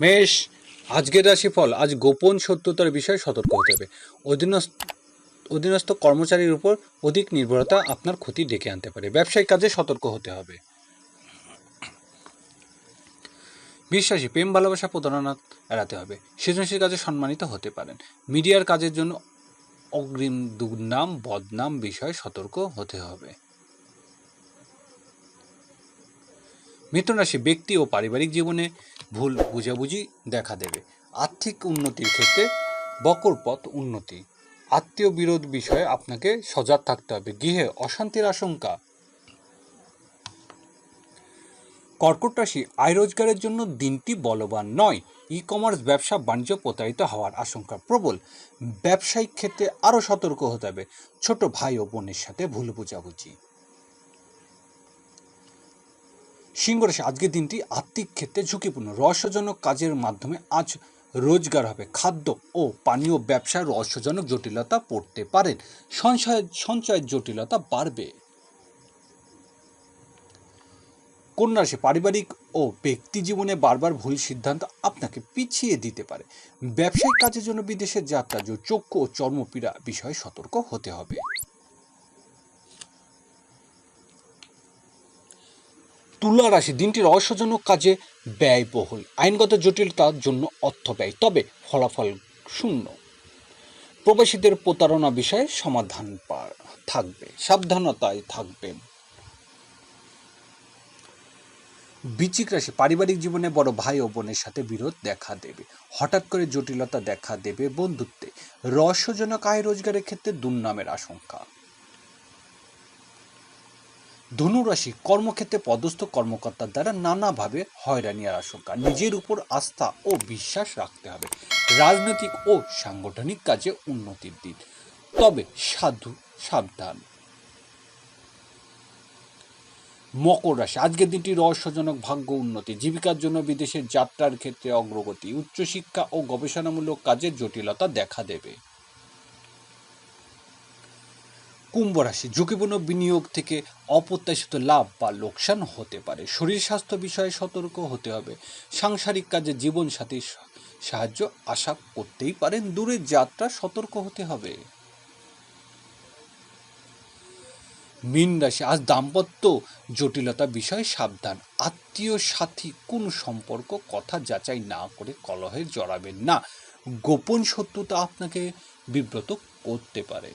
মেষ, আজকের রাশিফল, আজ গোপন সত্যতার বিষয়ে সতর্ক হতে হবে। অধীনস্থ অধীনস্থ কর্মচারীর উপর অধিক নির্ভরতা আপনার ক্ষতি ডেকে আনতে পারে। ব্যবসায়িক কাজে সতর্ক হতে হবে। বিশ্বাসী, প্রেম, ভালোবাসা প্রতারণা এড়াতে হবে। সৃজনশীল কাজে সম্মানিত হতে পারেন। মিডিয়ার কাজের জন্য অগ্রিম দুর্নাম, বদনাম বিষয়ে সতর্ক হতে হবে। মিথুন রাশি, ব্যক্তি ও পারিবারিক জীবনে ভুল বুঝাবুঝি দেখা দেবে। আর্থিক উন্নতির ক্ষেত্রে বকর পথ উন্নতি। আত্মীয় বিরোধ বিষয়ে আপনাকে সজাগ থাকতে হবে। গৃহে অশান্তির আশঙ্কা। কর্কট রাশি আয় রোজগারের জন্য দিনটি বলবান নয়। ই কমার্স ব্যবসা বাণিজ্য প্রতারিত হওয়ার আশঙ্কা প্রবল। ব্যবসায়িক ক্ষেত্রে আরও সতর্ক হতে হবে। ছোট ভাই ও বোনের সাথে ভুল বুঝাবুঝি। সিংহ রাশি, আজকের দিনটি আর্থিক ক্ষেত্রে ঝুঁকিপূর্ণ। রহস্যজনক কাজের মাধ্যমে আজ রোজগার হবে। খাদ্য ও পানীয় ব্যবসায় রহস্যজনক জটিলতা পড়তে পারেন সঞ্চয়, সঞ্চয়ের জটিলতা বাড়বে। কন্যা রাশি, পারিবারিক ও ব্যক্তি জীবনে বারবার ভুল সিদ্ধান্ত আপনাকে পিছিয়ে দিতে পারে। ব্যবসায়িক কাজের জন্য বিদেশের যাত্রা চক্ষু ও চর্মপীড়া বিষয়ে সতর্ক হতে হবে। তুলা রাশি দিনটি রহস্যজনক কাজে ব্যয়বহুল। আইনগত জটিলতার জন্য অর্থ ব্যয়, তবে ফলাফল শূন্য। প্রবাসীদের প্রতারণা বিষয়ে সমাধান থাকবে, সাবধানতায় থাকবে। বৃশ্চিক রাশি, পারিবারিক জীবনে বড় ভাই ও বোনের সাথে বিরোধ দেখা দেবে, হঠাৎ করে জটিলতা দেখা দেবে বন্ধুত্বে। রহস্যজনক আয় রোজগারের ক্ষেত্রে দুর্নামের আশঙ্কা। ধনুরাশি কর্মক্ষেত্রে পদস্থ কর্মকর্তার দ্বারা নানাভাবে হয়রানির আশঙ্কা। নিজের উপর আস্থা ও বিশ্বাস রাখতে হবে। রাজনৈতিক ও সাংগঠনিক কাজে উন্নতির দিন তবে সাধু সাবধান। মকর রাশি, আজকের দিনটি রহস্যজনক ভাগ্য উন্নতি। জীবিকার জন্য বিদেশের যাত্রার ক্ষেত্রে অগ্রগতি। উচ্চশিক্ষা ও গবেষণামূলক কাজের জটিলতা দেখা দেবে। কুম্ভ রাশি ঝুঁকিপূর্ণ বিনিয়োগ থেকে অপ্রত্যাশিত লাভ বা লোকসান হতে পারে। শরীর স্বাস্থ্য বিষয়ে সতর্ক হতে হবে। সাংসারিক কাজে জীবনসাথীর সাহায্য আশা করতেই পারেন। দূরের যাত্রা সতর্ক হতে হবে। মীন রাশি, আজ দাম্পত্য জটিলতা বিষয়ে সাবধান। আত্মীয় সাথী, কোন সম্পর্ক কথা যাচাই না করে কলহে জড়াবেন না। গোপন সত্যতা আপনাকে বিব্রত করতে পারে।